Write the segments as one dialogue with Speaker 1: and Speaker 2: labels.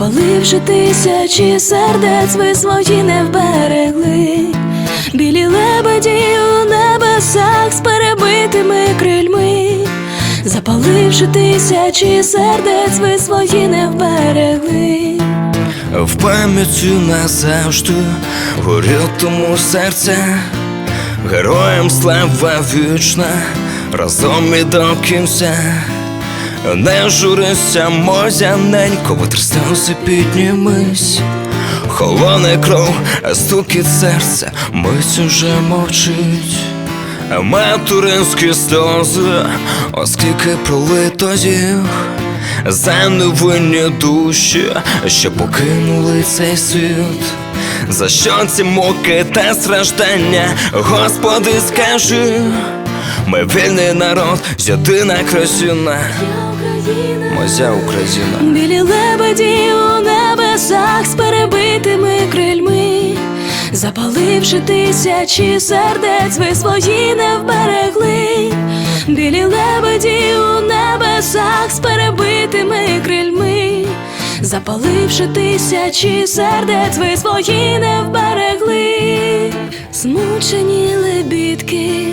Speaker 1: запаливши тисячі сердець, ви свої не вберегли. Білі лебеді у небесах з перебитими крильми, запаливши тисячі сердець, ви свої не вберегли.
Speaker 2: В пам'яті назавжди горітиму серце, героям слава вічна, разом і до кінця. Не журися, мозяненько, витри сльози піднімись. Холоне кров, стукіт серця, мить уже мовчить. Материнські сльози, оскільки пролито їх за невинні душі, що покинули цей світ. За що ці муки та страждання, Господи, скажи, ми вільний народ, єдина країна, моя Україна.
Speaker 1: Білі лебеді у небесах з перебитими крильми, запаливши тисячі сердець, ви свої не вберегли. Білі лебеді у небесах з перебитими крильми, запаливши тисячі сердець, ви свої не вберегли. Змучені лебідки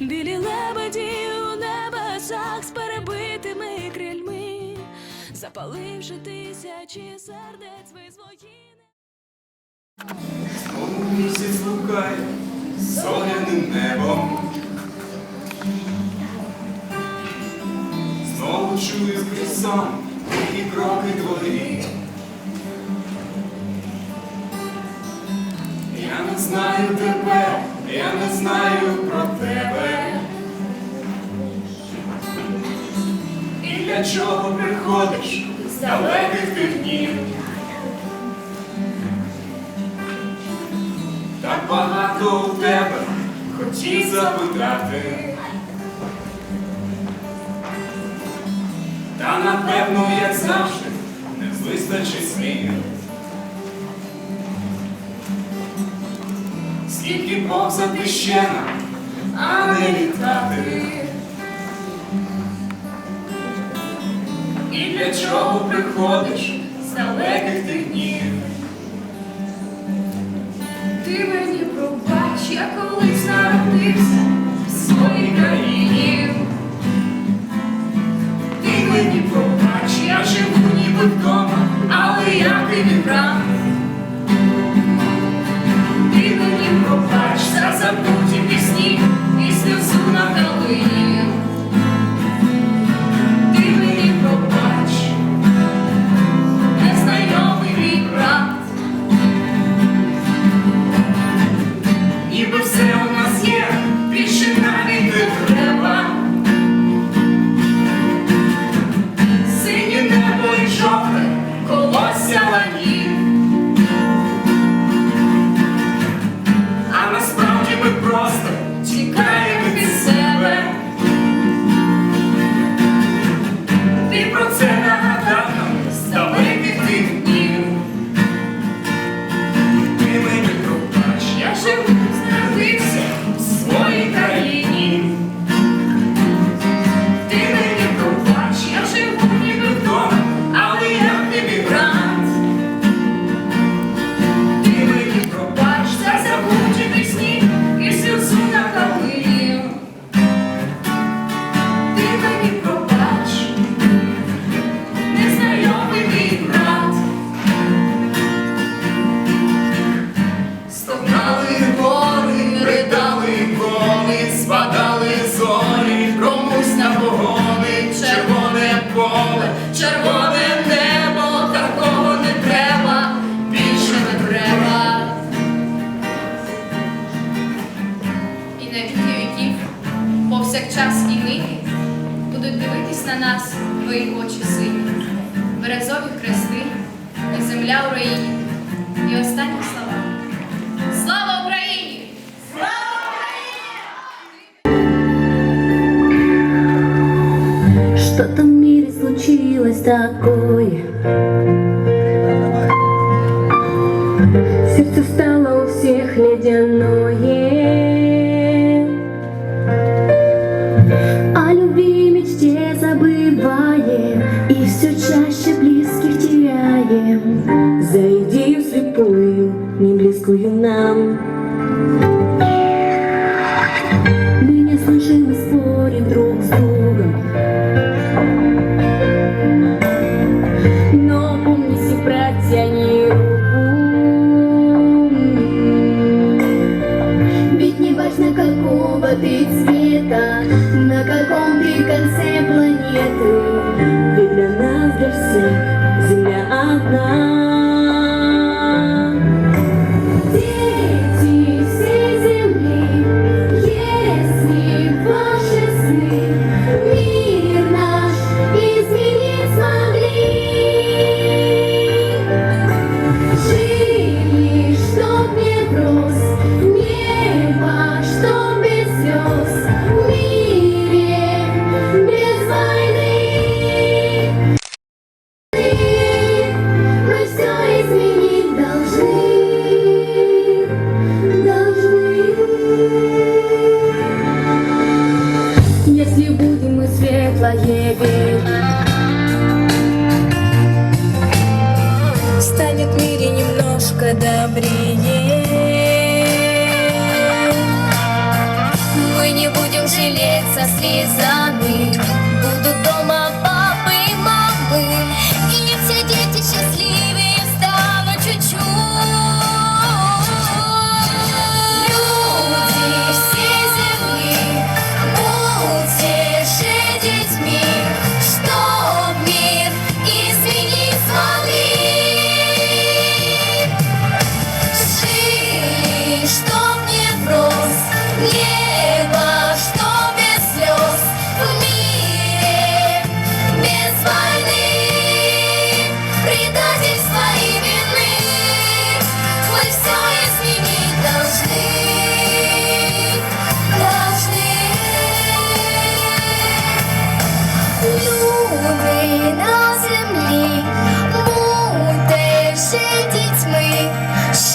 Speaker 1: білі лебеді у небесах з перебитими крильми, запаливши тисячі сердець, ви.
Speaker 3: Знову місяць лукає зоряним небом. Знову чую сон і кроки твої. Я не знаю тебе, я не знаю про тебе. І для чого приходиш з далеких тих днів? Так багато у тебе хотів запитати. Та напевно, як завжди, не вистачить слів. Скільки повзати ще нам, а не літати. І для чого приходиш з далеких тих днів?
Speaker 4: Ти мені пробач, я колись народився
Speaker 3: пробач повсякчас і нині будуть дивитись на нас
Speaker 4: твої очі сині, березові хрести, і земля у руїні. І останні слова. Слава Україні! Слава!
Speaker 1: Что-то в мире случилось такое
Speaker 5: you now?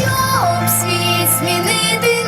Speaker 5: щоб світ змінити.